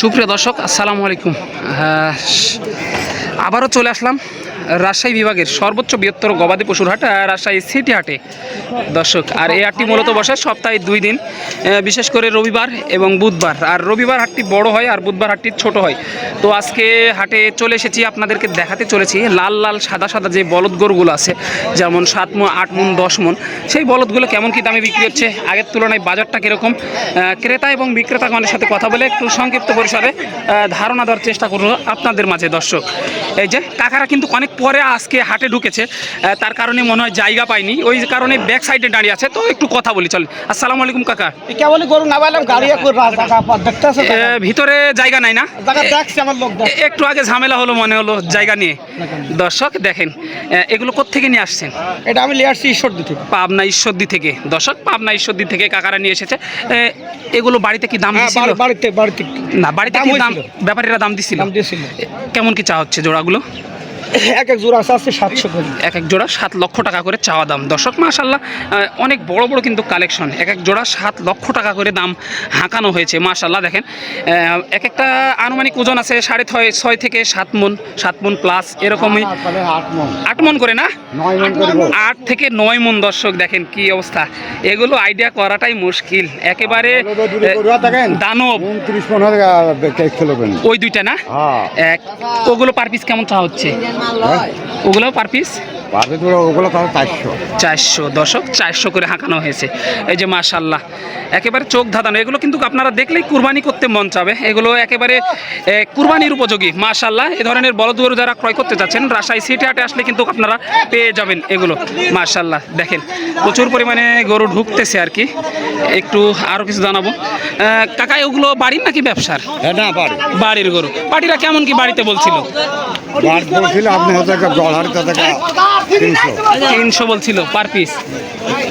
সুপ্রিয় দর্শক আসসালামু আলাইকুম। আবারও চলে আসলাম। রাজশাহী বিভাগের সর্বোচ্চ বৃহত্তর গবাদি পশুর হাট রাজশাহী সিটি হাটে। দর্শক, আর এই হাটটি মূলত বসে সপ্তাহে দুই দিন বিশেষ করে রবিবার এবং বুধবার। আর রবিবার হাটটি বড় হয় আর বুধবার হাটটি ছোট হয়। তো আজকে হাটে চলে এসেছি, আপনাদেরকে দেখাতে চলেছি লাল লাল, সাদা সাদা যে বলদ গরুগুলো আছে, যেমন সাত মন, আট মন, দশ মন, সেই বলদগুলো কেমন কি দামে বিক্রি হচ্ছে? আগের তুলনায় বাজারটা কীরকম? ক্রেতা এবং বিক্রেতাগণের সাথে কথা বলে একটু সংক্ষিপ্ত পরিসরে ধারণা দেওয়ার চেষ্টা করব আপনাদের মাঝে, দর্শক। এই যে, কাকারা কিন্তু অনেক পরে আজকে হাটে ঢুকেছে তার কারণে মনে হয় জায়গা পায়নি ওই কারণে ব্যাক সাইডে দাঁড়িয়ে আছে। তো একটু কথা বলি চল। আসসালামু আলাইকুম কাকা। গরু না পাইলাম গাড়ি ভিতরে জায়গা নাই না? একটু আগে ঝামেলা হলো মনে হলো জায়গা নিয়ে। দর্শক দেখেন এগুলো কোত্থেকে নিয়ে আসছেন? এটা আমি লিয়ে আসছি ঈশ্বর দিতে পাবনা ঈশ্বরদী থেকে। দর্শক পাবনা ঈশ্বরদী থেকে কাকারা নিয়ে এসেছে। এগুলো বাড়িতে কি দাম হ্যাঁ দিছিল? বাড়িতে বাড়িতে না বাড়িতে কি দাম। ব্যাপারীরা দাম দিছিল? কেমন কি চা হচ্ছে জোড়াগুলো? এক এক জোড়া আছে আছে সাতশো করে। এক এক জোড়া সাত লক্ষ টাকা করে চাওয়া দাম। দর্শক মাশাল্লাহ অনেক বড় বড় কিন্তু কালেকশন এক এক জোড়া সাত লক্ষ টাকা করে দাম হাঁকানো হয়েছে মাশাল্লাহ দেখেন। এক একটা আনুমানিক ওজন আছে সাড়ে ছয় ছয় থেকে সাত মন সাত মন প্লাস এরকমই। আট মন আট মন। করে না? আট থেকে নয় মন দর্শক দেখেন কি অবস্থা। এগুলো আইডিয়া করাটাই মুশকিল। একেবারে দানব। ওই দুইটা না? হ্যাঁ। এক ওগুলো পার পিস কেমন চা হচ্ছে? ওগুলো পার পিস বাড়ি ওগুলো তাহলে চারশো। চারশো। দশক চারশো করে হাঁকানো হয়েছে। এই যে মাশাল্লাহ একেবারে চোখ ধাঁধানো। এগুলো কিন্তু আপনারা দেখলেই কুরবানি করতে মন চাবে। এগুলো একেবারে কুরবানির উপযোগী। মাশাল্লাহ এ ধরনের বলদ গরু যারা ক্রয় করতে যাচ্ছেন রাজশাহী সিটি হাটে আসলে কিন্তু আপনারা পেয়ে যাবেন এগুলো। মাশাল্লাহ দেখেন প্রচুর পরিমাণে গরু ঢুকতেছে আর কি। একটু আরও কিছু জানাব। আহ, কাকা ওগুলো বাড়ির নাকি ব্যবসার? না বাড়ি। বাড়ির গরু। পাটিরা কেমন কি বাড়িতে বলছিল? বাড়ি বলছিল আপনি হয়তো টাকা তিনশো তিনশো বলছিল পার পিস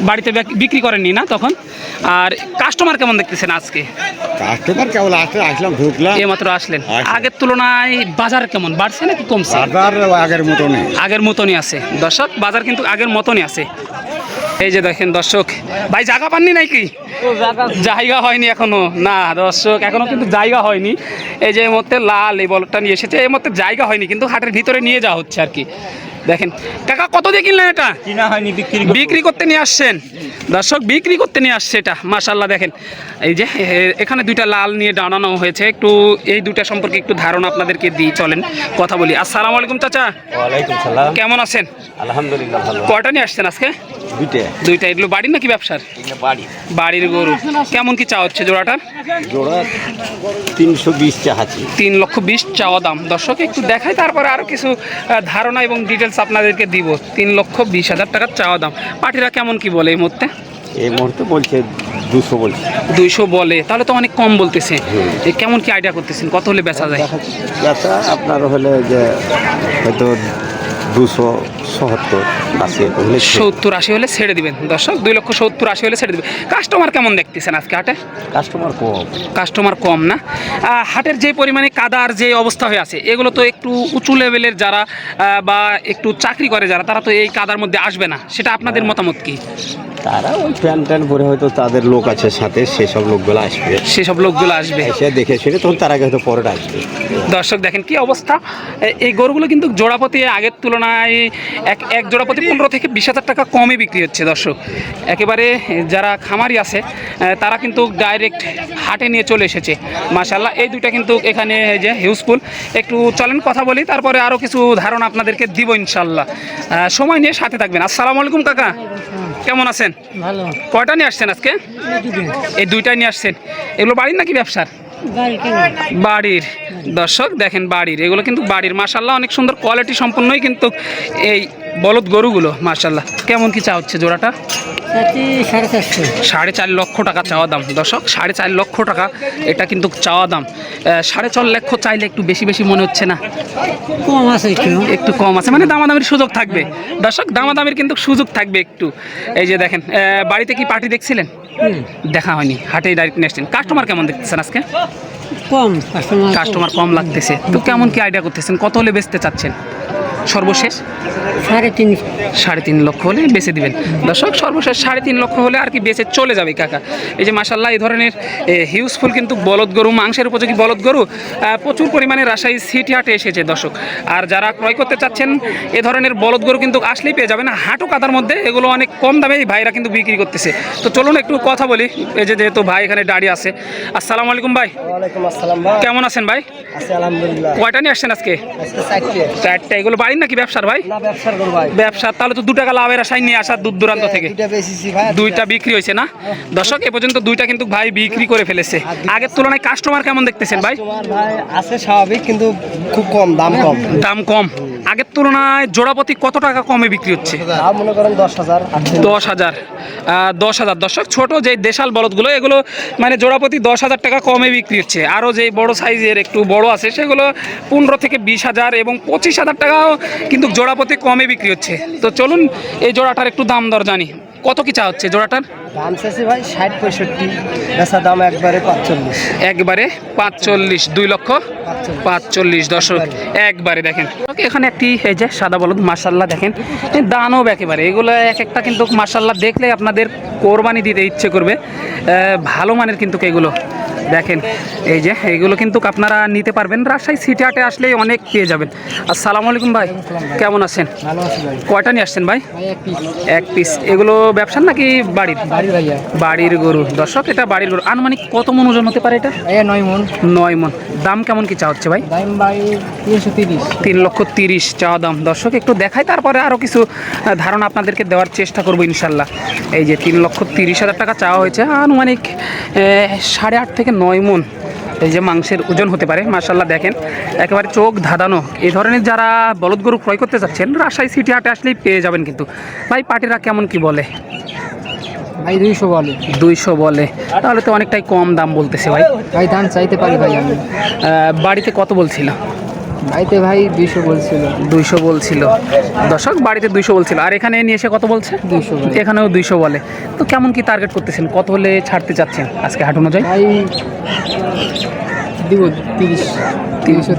বাড়িতে বিক্রি করেননি না তখন? আর কাস্টমার কেমন দেখতেছেন আজকে? কাস্টমার কেবল আসলে আসলাম ঢুকলাম। এইমাত্র আসলেন। আগের তুলনায় বাজার কেমন? বাড়ছে নাকি কমছে? বাজার আগের মতো নেই আগের মতনই আছে। দর্শক বাজার কিন্তু আগের মতনই আছে। এই যে দেখেন দর্শক ভাই জায়গা পাননি নাকি? জায়গা হয়নি এখনও। না দর্শক এখনও কিন্তু জায়গা হয়নি। এই যে এই মধ্যে লাল এই বলটা নিয়ে এসেছে এই মধ্যে জায়গা হয়নি কিন্তু হাটের ভিতরে নিয়ে যাওয়া হচ্ছে আর কি। দেখেন কাকা কত দিয়ে কিনলেন এটা? কিনা হয়নি বিক্রি বিক্রি করতে নিয়ে আসছেন? দর্শক বিক্রি করতে নিয়ে আসছে এটা মাশাল্লাহ দেখেন। এই যে এখানে দুইটা লাল নিয়ে দাঁড়ানো হয়েছে। একটু এই দুইটা সম্পর্কে একটু ধারণা আপনাদেরকে দিই চলেন কথা বলি। আসসালামু আলাইকুম চাচা। ওয়ালাইকুম সালাম। কেমন আছেন? আলহামদুলিল্লাহ ভালো। কয়টা নিয়ে আসছেন আজকে? দুইটা। দুইটা এগুলো বাড়ির নাকি ব্যবসার? বাড়ি বাড়ির। গরু। কেমন কি চা হচ্ছে জোড়াটার জোড়া তিনশো বিশ চাহাচ্ছি তিন লক্ষ বিশ চাওয়া দাম। দর্শক একটু দেখাই তারপরে আরও কিছু ধারণা এবং ডিটেলস আপনাদেরকে দিব। তিন লক্ষ বিশ হাজার টাকার চাওয়া দাম। পাঠিরা কেমন কি বলে এই মুহূর্তে? এই মুহূর্তে বলছে দুশো বলছে। দুইশো বলে। তাহলে তো অনেক কম বলতেছে। কেমন কি আইডিয়া করতেছেন? কত হলে বেচা যায়? ব্যবসা আপনার হলে যে হয়তো দুশো সত্তর আশি হলে সত্তর আশি হলে ছেড়ে দিবেন। দর্শক দুই লক্ষ সত্তর আশি হলে ছেড়ে দিবেন। কাস্টমার কেমন দেখতেছেন আজকে হাটে? কাস্টমার কম। কাস্টমার কম না? হাটের যে পরিমাণে কাদার যে অবস্থা হয়ে আছে এগুলো তো একটু উঁচু লেভেলের যারা বা একটু চাকরি করে যারা তারা তো এই কাদার মধ্যে আসবে না। সেটা আপনাদের মতামত কি? তারা ওই প্যান ট্যান পরে হয়তো তাদের লোক আছে সাথে সেসব লোকগুলো আসবে। সেসব লোকগুলো আসবে। এসে দেখে শুনে তখন তার আগে হয়তো পরে আসবে। দর্শক দেখেন কি অবস্থা? এই গরুগুলো কিন্তু জোড়াপতি আগের তুলনায় এক এক জোড়াপতি পনেরো থেকে বিশ হাজার টাকা কমে বিক্রি হচ্ছে দর্শক। একেবারে যারা খামারি আছে তারা কিন্তু ডাইরেক্ট হাটে নিয়ে চলে এসেছে। মাশাল্লাহ এই দুইটা কিন্তু এখানে এই যে হিউজফুল একটু চলেন কথা বলি তারপরে আরও কিছু ধারণা আপনাদেরকে দিব ইনশাল্লাহ সময় নিয়ে সাথে থাকবেন। আসসালামু আলাইকুম কাকা। কেমন আছেন? ভালো। কয়টা নিয়ে আসছেন আজকে? এই দুইটাই নিয়ে আসছেন। এগুলো বাড়ির নাকি ব্যবসার? বাড়ির দর্শক দেখেন বাড়ির। এগুলো কিন্তু বাড়ির মাশাল্লাহ অনেক সুন্দর কোয়ালিটি সম্পন্নই কিন্তু এই বলদ গরুগুলো মাশাল্লাহ কেমন কি চা হচ্ছে জোড়াটা? সাড়ে চার লক্ষ টাকা চাওয়া দাম দর্শক সাড়ে চার লক্ষ টাকা এটা কিন্তু চাওয়া দাম। সাড়ে চার লক্ষ চাইলে একটু বেশি বেশি মনে হচ্ছে না? কম আছে একটু। একটু কম আছে মানে দামাদামির সুযোগ থাকবে। দর্শক দামাদামির কিন্তু সুযোগ থাকবে একটু। এই যে দেখেন বাড়িতে কি পার্টি দেখছিলেন? দেখা হয়নি হাটে ডাইরেক্ট নিয়ে আসছেন। কাস্টমার কেমন দেখতেছেন আজকে? কম কাস্টমার কম লাগতেছে। তো কেমন কি আইডিয়া করতেছেন? কত হলে বেচতে চাচ্ছেন? সর্বশেষ? সাড়ে তিন সাড়ে তিন লক্ষ হলে বেঁচে দিবেন। দর্শক সর্বশেষ সাড়ে তিন লক্ষ হলে আর কি বেঁচে চলে যাবে কাকা। এই যে মাসাল্লাহ এই ধরনের হিউজফুল কিন্তু বলদ গরু মাংসের উপযোগী বলদ গরু প্রচুর পরিমাণে রাজশাহী সিটি হাটে এসেছে দর্শক। আর যারা ক্রয় করতে চাচ্ছেন এ ধরনের বলদ গরু কিন্তু আসলেই পেয়ে যাবেন। হাঁটু কাদার মধ্যে এগুলো অনেক কম দামে এই ভাইরা কিন্তু বিক্রি করতেছে। তো চলুন একটু কথা বলি এই যে যেহেতু ভাই এখানে দাঁড়িয়ে আছে। আসসালামু আলাইকুম ভাই। ওয়ালাইকুম আসসালাম ভাই। কেমন আছেন ভাই? কয়টা নিয়ে আসছেন আজকে? চারটে। এগুলো বাড়ির নাকি ব্যবসার ভাই? না ব্যবসার করব ভাই। ব্যবসা তাহলে তো দু টাকা লাভের আশায় নিয়ে আসা দূর দূরান্ত থেকে। দুইটা ভাই দুইটা বিক্রি হয়েছে না? দর্শক এ পর্যন্ত দুইটা কিন্তু ভাই বিক্রি করে ফেলেছে। আগের তুলনায় কাস্টমার কেমন দেখতেছেন ভাই? কাস্টমার ভাই আছে স্বাভাবিক কিন্তু খুব কম দাম কম। দাম কম। আগের তুলনায় জোড়াপতি কত টাকা কমে বিক্রি হচ্ছে? মনে করেন দশ হাজার দশ হাজার। দশ হাজার। দর্শক ছোট যে দেশাল বলদগুলো এগুলো মানে জোড়াপতি দশ হাজার টাকা কমে বিক্রি হচ্ছে। আরও যে বড় সাইজের একটু বড় আছে সেগুলো পনেরো থেকে বিশ হাজার এবং পঁচিশ হাজার টাকাও কিন্তু জোড়াপতি কমে বিক্রি হচ্ছে। তো চলুন এই জোড়াটার একটু দাম দর জানি। কত কি চা হচ্ছে জোড়াটার? দাম চাইছি ভাই ষাট পঁয়ষট্টি বেচা দাম একবারে পাঁচচল্লিশ। একবারে পাঁচচল্লিশ দুই লক্ষ পাঁচচল্লিশ। দশক একবারে দেখেন। এখানে একটি এই যে সাদা বলদ মার্শাল্লাহ দেখেন। দানও দানব একেবারে। এগুলো এক একটা কিন্তু মার্শাল্লাহ দেখলে আপনাদের কোরবানি দিতে ইচ্ছে করবে। ভালো মানের কিন্তু এগুলো। দেখেন, এই যে, এইগুলো কিন্তু আপনারা নিতে পারবেন। রাজশাহী সিটি হাটে আসলেই অনেক পেয়ে যাবেন। আসসালামু আলাইকুম ভাই, কেমন আছেন? কয়টা নিয়ে আসছেন ভাই? এক পিস এগুলো ব্যবসার নাকি বাড়ির? বাড়ির গরু। দর্শক, এটা বাড়ির গরু। আনুমানিক কত মন ওজন হতে পারে এটা? নয় মন। নয় মন দাম কেমন কি চা হচ্ছে ভাই? তিন লক্ষ তিরিশ চাওয়া দাম। দর্শক, একটু দেখাই, তারপরে আরও কিছু ধারণা আপনাদেরকে দেওয়ার চেষ্টা করব ইনশাল্লাহ। এই যে, তিন লক্ষ তিরিশ হাজার টাকা চাওয়া হয়েছে। আনুমানিক সাড়ে আট থেকে নয় মন এই যে মাংসের ওজন হতে পারে মার্শাল্লাহ দেখেন। একেবারে চোখ ধাঁধানো। এই ধরনের যারা বলদ গরু ক্রয় করতে চাচ্ছেন রাজশাহী সিটি হাটে আসলেই পেয়ে যাবেন কিন্তু। ভাই পার্টিরা কেমন কি বলে? ভাই দুইশো বলে। দুইশো বলে। তাহলে তো অনেকটাই কম দাম বলতেছে ভাই। ভাই দাম চাইতে পারি ভাই আমি। বাড়িতে কত বলছিল? ভাইতে ভাই দুইশো বলছিল। দুইশো বলছিল। দর্শক বাড়িতে দুইশো বলছিল। আর এখানে নিয়ে এসে কত বলছে? দুইশো এখানেও দুইশো বলে। তো কেমন কি টার্গেট করতেছেন? কত হলে ছাড়তে চাচ্ছেন? আজকে হাট অনুযায়ী? দিব তিরিশ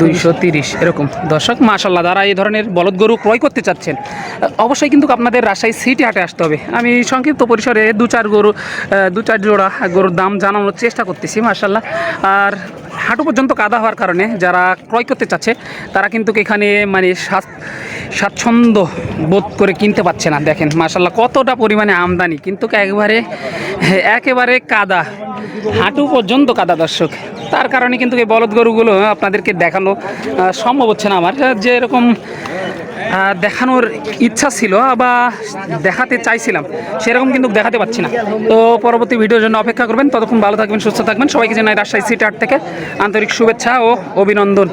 দুইশো তিরিশ, এরকম। দর্শক মাশাল্লাহ যারা এই ধরনের বলদ গরু ক্রয় করতে চাচ্ছেন অবশ্যই কিন্তু আপনাদের রাজশাহী সিটি হাটে আসতে হবে। আমি সংক্ষিপ্ত পরিসরে দু চার গরু দু চার জোড়া গরুর দাম জানানোর চেষ্টা করতেছি মাশাল্লাহ আর হাঁটু পর্যন্ত কাদা হওয়ার কারণে যারা ক্রয় করতে চাচ্ছে, তারা কিন্তু এখানে মানে স্বাচ্ছন্দ্য বোধ করে কিনতে পারছে না, দেখেন। মাশাল্লাহ কতটা পরিমাণে আমদানি। কিন্তু একবারে, একেবারে কাদা। হাঁটু পর্যন্ত কাদা, দর্শক। তার কারণে কিন্তু এই বলদ গরুগুলো আপনাদেরকে দেখানো সম্ভব হচ্ছে না আমার। যে এরকম দেখানোর ইচ্ছা ছিল বা দেখাতে চাইছিলাম, সেরকম কিন্তু দেখাতে পাচ্ছি না। তো পরবর্তী ভিডিওর জন্য অপেক্ষা করবেন। ততক্ষণ ভালো থাকবেন, সুস্থ থাকবেন। সবাইকে জানাই রাজশাহী সিটি আর্ট থেকে আন্তরিক শুভেচ্ছা ও অভিনন্দন।